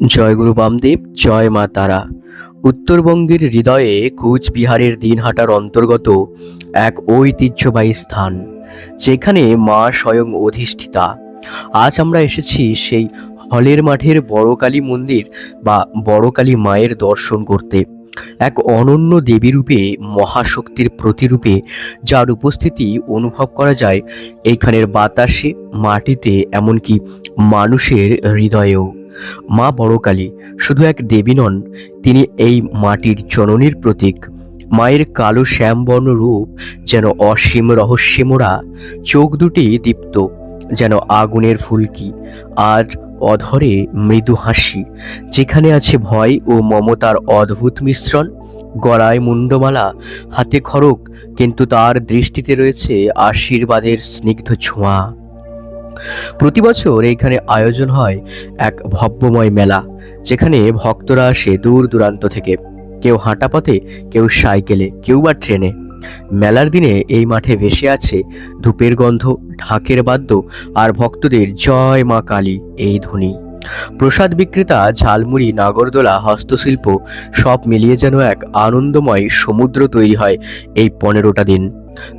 জয় গুরু বামদেব, জয় মা তারা। উত্তরবঙ্গের হৃদয়ে কুচবিহারের দিনহাটার অন্তর্গত এক ঐতিহ্যবাহী স্থান, যেখানে মা স্বয়ং অধিষ্ঠিতা। আজ আমরা এসেছি সেই হলের মাঠের বড়কালী মন্দির বা বড়কালী মায়ের দর্শন করতে। এক অনন্য দেবীরূপে মহাশক্তির প্রতিরূপে যার উপস্থিতি অনুভব করা যায় এইখানের বাতাসে, মাটিতে, এমনকি মানুষের হৃদয়েও। মা বড় কালী শুধু এক দেবী নন, তিনি এই মাটির জননীর প্রতীক। মায়ের কালো শ্যামবর্ণ রূপ যেন অসীম রহস্যে মোড়া চোখ দুটি দীপ্ত, যেন আগুনের ফুলকি, আর অধরে মৃদু হাসি, যেখানে আছে ভয় ও মমতার অদ্ভুত মিশ্রণ। গলায় মুন্ডমালা হাতে খড়ক কিন্তু তার দৃষ্টিতে রয়েছে আশীর্বাদের স্নিগ্ধ ছোঁয়া। প্রতি বছর এইখানে আয়োজন হয় এক ভব্যময় মেলা, যেখানে ভক্তরা আসে দূর দূরান্ত থেকে। কেউ হাঁটা পথে, কেউ সাইকেলে, কেউ বা ট্রেনে। মেলার দিনে এই মাঠে ভেসে আছে ধূপের গন্ধ, ঢাকের বাদ্য আর ভক্তদের জয় মা কালী এই ধ্বনি। প্রসাদ বিক্রেতা, ঝালমুড়ি, নাগরদোলা, হস্তশিল্প সব মিলিয়ে যেন এক আনন্দময় সমুদ্র তৈরি হয় এই পনেরোটা দিন।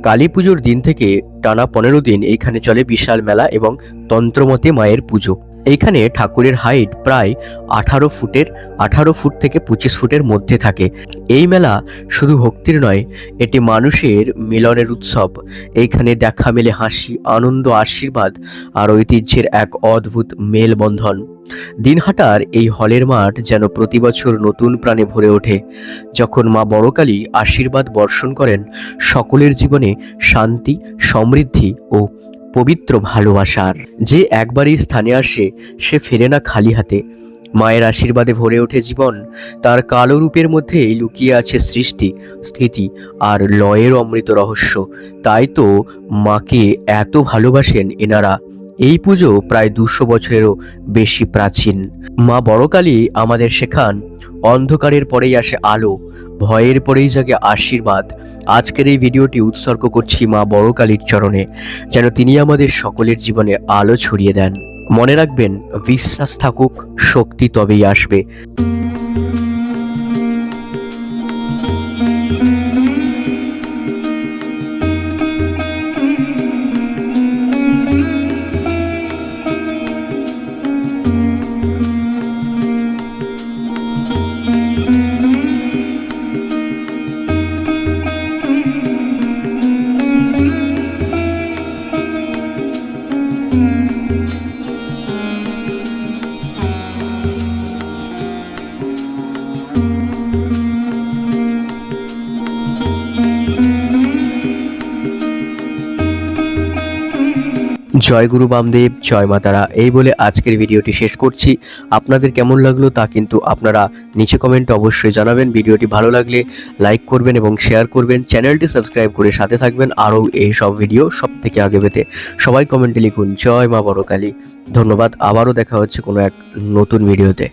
কালী পুজোর দিন থেকে টানা পনেরো দিন এইখানে চলে বিশাল মেলা এবং তন্ত্রমতে মায়ের পুজো। এইখানে ঠাকুরের হাইট প্রায় আঠারো ফুটের, আঠারো ফুট থেকে পঁচিশ ফুটের মধ্যে থাকে। এই মেলা শুধু ভক্তির নয়, এটি মানুষের মিলনের উৎসব। এইখানে দেখা মেলে হাসি, আনন্দ, আশীর্বাদ আর ঐতিহ্যের এক অদ্ভুত মেলবন্ধন। দিনহাটার এই হলের মাঠ যেন প্রতি বছর নতুন প্রাণে ভরে ওঠে। যখন মা বড়কালী আশীর্বাদ বর্ষণ করেন, সকলের জীবনে শান্তি, সমৃদ্ধি ও পবিত্র ভালোবাসার। যে একবার এই স্থানে আসে, সে ফেরে না খালি হাতে। মায়ের আশীর্বাদে ভরে ওঠে জীবন, তার কালো রূপের মধ্যেই লুকিয়ে আছে সৃষ্টি, স্থিতি আর লয়ের অমৃত রহস্য। তাই তো মাকে এত ভালোবাসেন এনারা। এই পুজো প্রায় দুশো বছরেরও বেশি প্রাচীন। মা বড়কালী আমাদের শেখান, অন্ধকারের পরেই আসে আলো, ভয়ের পরেই জাগে আশীর্বাদ। আজকের এই ভিডিওটি উৎসর্গ করছি মা বড়কালীর চরণে, যেন তিনি আমাদের সকলের জীবনে আলো ছড়িয়ে দেন। মনে রাখবেন, বিশ্বাস থাকুক, শক্তি তবেই আসবে। জয় গুরু বামদেব, জয় মাতারা এই বলে আজকের ভিডিওটি শেষ করছি। আপনাদের কেমন লাগল তা কিন্তু আপনারা নিচে কমেন্টে অবশ্যই জানাবেন। ভিডিওটি ভালো লাগলে লাইক করবেন এবং শেয়ার করবেন। চ্যানেলটি সাবস্ক্রাইব করে সাথে থাকবেন। আরও এই সব ভিডিও সব থেকে আগে পেতে সবাই কমেন্টে লিখুন, জয় মা বড়কালী। ধন্যবাদ। আবারও দেখা হচ্ছে কোনো এক নতুন ভিডিওতে